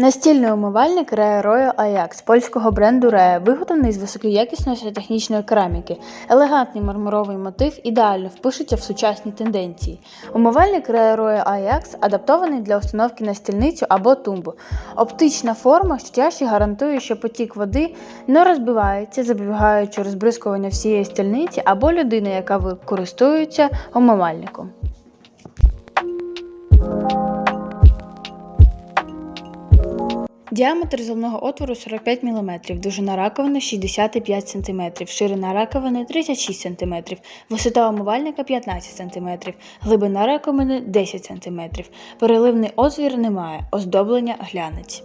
Настільний умивальник Rea Royal Ajax польського бренду Rea, виготовлений з високоякісної сантехнічної кераміки. Елегантний мармуровий мотив ідеально впишеться в сучасні тенденції. Умивальник Rea Royal Ajax адаптований для установки на стільницю або тумбу. Оптична форма щастя гарантує, що потік води не розбивається, запобігаючи розбризкування всієї стільниці або людини, яка користується умивальником. Діаметр зливного отвору 45 мм, довжина раковини 65 см, ширина раковини 36 см, висота умивальника 15 см, глибина раковини 10 см. Переливний отвір немає, оздоблення глянець.